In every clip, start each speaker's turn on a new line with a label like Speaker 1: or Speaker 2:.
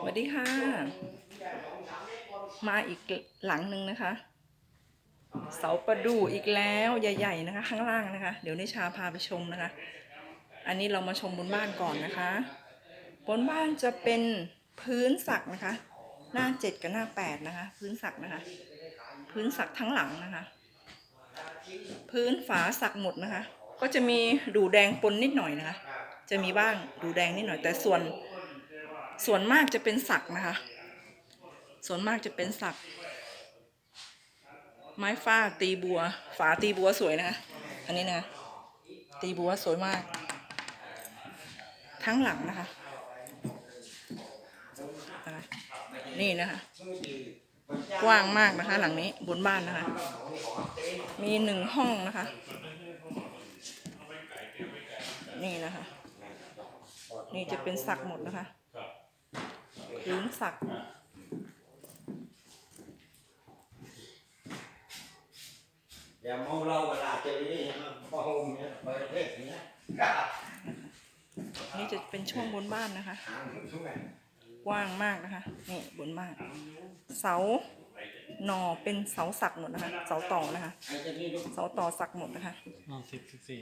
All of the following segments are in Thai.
Speaker 1: สวัสดีค่ะ มาอีกหลังหนึ่งนะคะ เสาประดู่อีกแล้วใหญ่ ๆ นะคะ ข้างล่างนะคะ เดี๋ยวนิชาพาไปชมนะคะ อันนี้เรามาชมบนบ้านก่อนนะคะบนบ้านจะเป็นพื้นสักนะคะ หน้าเจ็ดกับหน้าแปดนะคะ พื้นสักนะคะ พื้นสักทั้งหลังนะคะ พื้นฝาสักหมดนะคะ ก็จะมีดูแดงปนนิดหน่อยนะคะ จะมีบ้างดูแดงนิดหน่อยแต่ส่วน ส่วนมากจะเป็นสักนะคะ ส่วนมากจะเป็นสัก ไม้ฟ้าตีบัว ฝาตีบัวสวยนะคะ อันนี้นะ ตีบัวสวยมาก ทั้งหลังนะคะ นี่นะคะ กว้างมากนะคะ หลังนี้บนบ้านนะคะ มีหนึ่งห้องนะคะ นี่นะคะ นี่จะเป็นสักหมดนะคะ พื้นสัก
Speaker 2: อย่าเมาเหล้าเวลาเจอนี่พอมเนี่ยเปิดเทศเนี้ย
Speaker 1: นี่จะเป็นช่วงบนบ้านนะคะ กว้างมากนะคะ นี่บนบ้าน เสาหนอเป็นเสาสักหมดนะคะ เสาต่อนะคะ
Speaker 2: เจ้านี่ลูก
Speaker 1: เสาต่อสักหมดนะคะ
Speaker 3: อ๋อสิบสิบสี่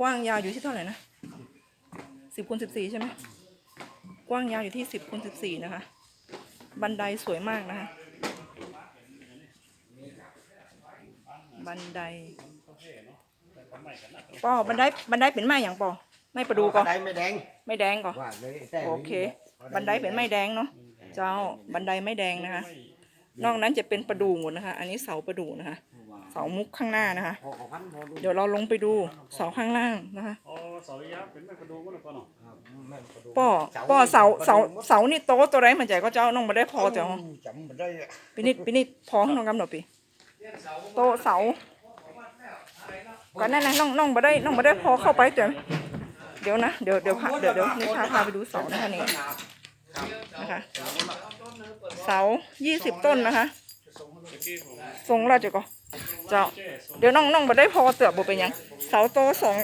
Speaker 1: กว้างยาวอยู่ที่เท่าไหร่นะสิบคูณสิบสี่ใช่ไหม กว้างยาวอยู่ที่สิบคูณสิบสี่นะคะ บันไดสวยมากนะคะ บันไดปอบันไดบันไดเป็นไม้อย่างปอไม่ประดูก่อน
Speaker 2: ได้ไม่แดง
Speaker 1: ไม่แดงก่อน
Speaker 2: ว่าเลยแต่
Speaker 1: โอเค บันไดเป็นไม้แดงเนาะเจ้าบันไดไม่แดงนะคะ นอกนั้นจะเป็นประดูหมดนะคะ อันนี้เสาประดูนะคะ เสามุกข้างหน้านะคะ
Speaker 2: พอพันพอดู
Speaker 1: เดี๋ยวเราลงไปดูเสาข้างล่างนะคะ
Speaker 3: อ๋อ เสายักษ์เป็นไม่กระดูกมันหรือเปล่าเนาะ
Speaker 2: แม่นกระดูก
Speaker 1: ป้อป้อเสาเสาเสานี่โตะตัวไรมันใจก็เจ้าน้องมาได้พอเจ้า
Speaker 2: จำไม่ได้อะ
Speaker 1: ปีนิดปีนิดพอให้น้องกำหนดปีโตะเสาก่อนหนั่นนะน้องน้องมาได้น้องมาได้พอเข้าไปเดี๋ยวเดี๋ยวนะเดี๋ยวเดี๋ยวพาเดี๋ยวเดี๋ยวนี่พาพาไปดูเสานะคะนี่นะคะเสายี่สิบต้นนะคะทรงเราจะก็เจ้าเดี๋ยวน้องน้องมาได้พอเตือบเป็นหยัง เสาโตะสอง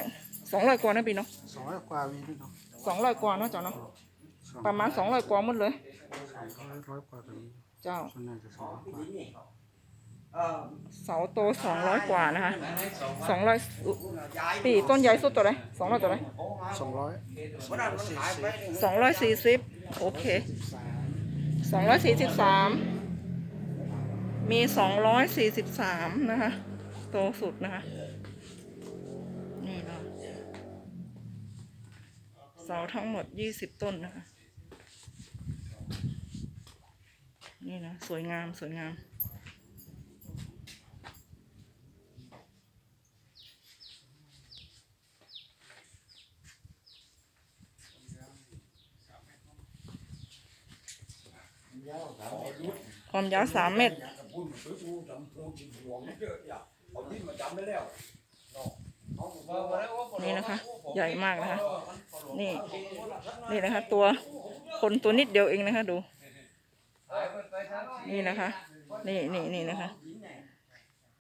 Speaker 1: สองร้อยกว่านะปีเนาะ
Speaker 2: สองร้อยกว่าวีนี่เนาะ
Speaker 1: สองร้อยกว่าเนาะเจ้าเนาะประมาณสองร้อยกว่าหมดเลย
Speaker 2: สองร้อยร้อยกว่าตรงนี้
Speaker 1: เจ้า
Speaker 2: ส่วนใหญ่จะสองร้อยกว่า
Speaker 1: เสาโตสองร้อยกว่านะคะสองร้อยปีต้นใหญ่สุดตัวไหนสองร้อยตัวไหน
Speaker 2: สองร้อย
Speaker 1: สองร้อยสี่สิบโอเคสองร้อยสี่สิบสามมีสองร้อยสี่สิบสามนะคะโตสุดนะคะนี่เนาะ เสาทั้งหมดยี่สิบต้นนะคะ นี่นะ สวยงามสวยงามความยาวสามเมตรนี่นะคะ ใหญ่มากนะคะ นี่ นี่นะคะ ตัวคนตัวนิดเดียวเองนะคะ ดู นี่นะคะ นี่นี่นี่นะคะ